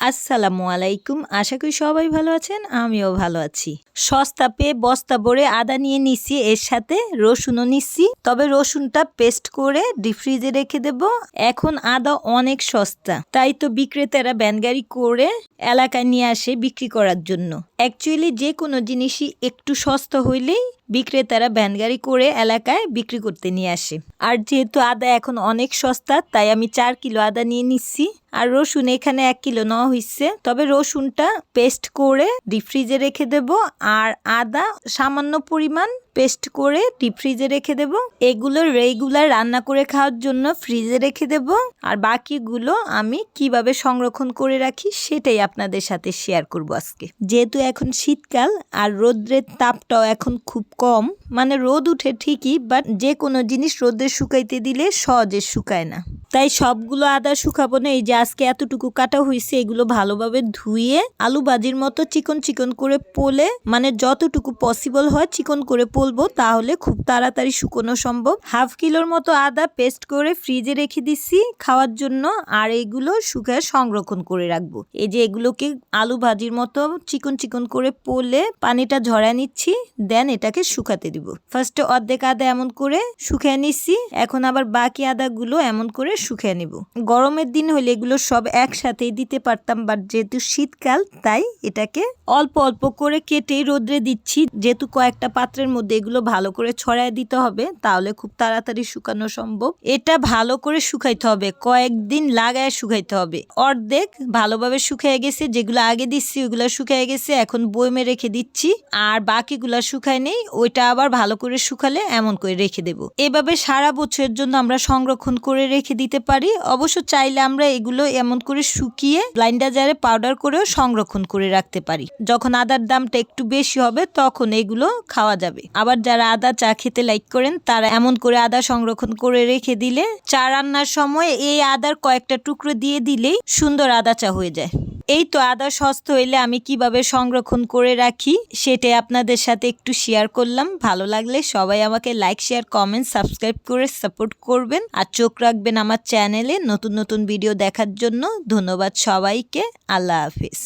আসসালামু আলাইকুম। আশা করি সবাই ভালো আছেন, আমিও ভালো আছি। সস্তা পেয়ে বস্তা ভরে আদা নিয়ে নিচ্ছি এর সাথে রসুনও নিচ্ছি তবে রসুনটা পেস্ট করে ডিপ ফ্রিজে রেখে দেব। এখন আদা অনেক সস্তা। তাই তো বিক্রেতারা ব্যানগাড়ি করে এলাকায় নিয়ে আসে বিক্রি করার জন্য। অ্যাকচুয়ালি যে কোনো জিনিসই একটু সস্তা হইলেই বিক্রেতারা ভ্যানগাড়ি করে এলাকায় বিক্রি করতে নিয়ে আসে। আর যেহেতু আদা এখন অনেক সস্তা, তাই আমি চার কিলো আদা নিয়ে নিচ্ছি। আর রসুন এখানে এক কিলো নেওয়া হয়েছে তবে রসুনটা পেস্ট করে ডিপ ফ্রিজে রেখে দেব। আর আদা সামান্য পরিমাণ পেস্ট করে ডিপ ফ্রিজে রেখে দেব। এগুলো রেগুলার রান্না করে খাওয়ার জন্য ফ্রিজে রেখে দেব। আর বাকিগুলো আমি কীভাবে সংরক্ষণ করে রাখি সেটাই আপনাদের সাথে শেয়ার করব আজকে। যেহেতু এখন শীতকাল আর রোদ্রের তাপটাও এখন খুব কম মানে রোদ উঠে ঠিকই বাট যে কোনো জিনিস রোদে শুকাইতে দিলে সহজে শুকায় না। তাই সবগুলো আদা শুকাবো না। এই যে আজকে এতটুকু কাটা হয়েছে, এগুলো ভালোভাবে ধুয়ে আলু ভাজির মতো চিকন চিকন করে পোলে মানে যতটুকু পসিবল হয় চিকন করে পোলবো, তাহলে খুব তাড়াতাড়ি শুকনো সম্ভব। হাফ কিলোর মতো আদা পেস্ট করে ফ্রিজে রেখে দিচ্ছি খাওয়ার জন্য, আর এগুলো শুকায় সংরক্ষণ করে রাখব। এই যে এগুলোকে আলু ভাজির মতো চিকন চিকন করে পোলে পানিটা ঝরায় নিচ্ছি, দেন এটাকে শুকাতে দিব। ফার্স্টে অর্ধেক আদা এমন করে শুকিয়ে নিচ্ছি এখন আবার বাকি আদাগুলো এমন করে শুকিয়ে নিব। গরমের দিন হলে এগুলো সব একসাথেই দিতে পারতাম বাট যেহেতু শীতকাল, তাই এটাকে অল্প অল্প করে কেটেই রোদ্রে দিচ্ছি। যেহেতু কয়েকটা পাত্রের মধ্যে এগুলো ভালো করে ছড়ায় দিতে হবে, তাহলে খুব তাড়াতাড়ি শুকানো সম্ভব। এটা ভালো করে শুকাইতে হবে, কয়েকদিন লাগায় শুকাইতে হবে। অর্ধেক ভালোভাবে শুকিয়ে গেছে, যেগুলো আগে দিচ্ছি ওইগুলো শুকিয়ে গেছে, এখন বইমে রেখে দিচ্ছি। আর বাকিগুলো শুকায় নেই, ওইটা আবার ভালো করে শুকালে এমন করে রেখে দেব। এভাবে সারা বছরের জন্য আমরা সংরক্ষণ করে রেখে দিতে পারি। অবশ্য চাইলে আমরা এগুলো এমন করে শুকিয়ে ব্লাইন্ডার জারে পাউডার করেও সংরক্ষণ করে রাখতে পারি। যখন আদার দামটা একটু বেশি হবে, তখন এগুলো খাওয়া যাবে। আবার যারা আদা চা খেতে লাইক করেন, তারা এমন করে আদা সংরক্ষণ করে রেখে দিলে চা রান্নার সময় এই আদার কয়েকটা টুকরো দিয়ে দিলেই সুন্দর আদা চা হয়ে যায়। এই তো আদা সস্তা হইলে আমি কীভাবে সংরক্ষণ করে রাখি সেটাই আপনাদের সাথে একটু শেয়ার করলাম। ভালো লাগলে সবাই আমাকে লাইক শেয়ার কমেন্ট সাবস্ক্রাইব করে সাপোর্ট করবেন। আর চোখ রাখবেন আমার চ্যানেলে নতুন নতুন ভিডিও দেখার জন্য। ধন্যবাদ সবাইকে। আল্লাহ হাফিজ।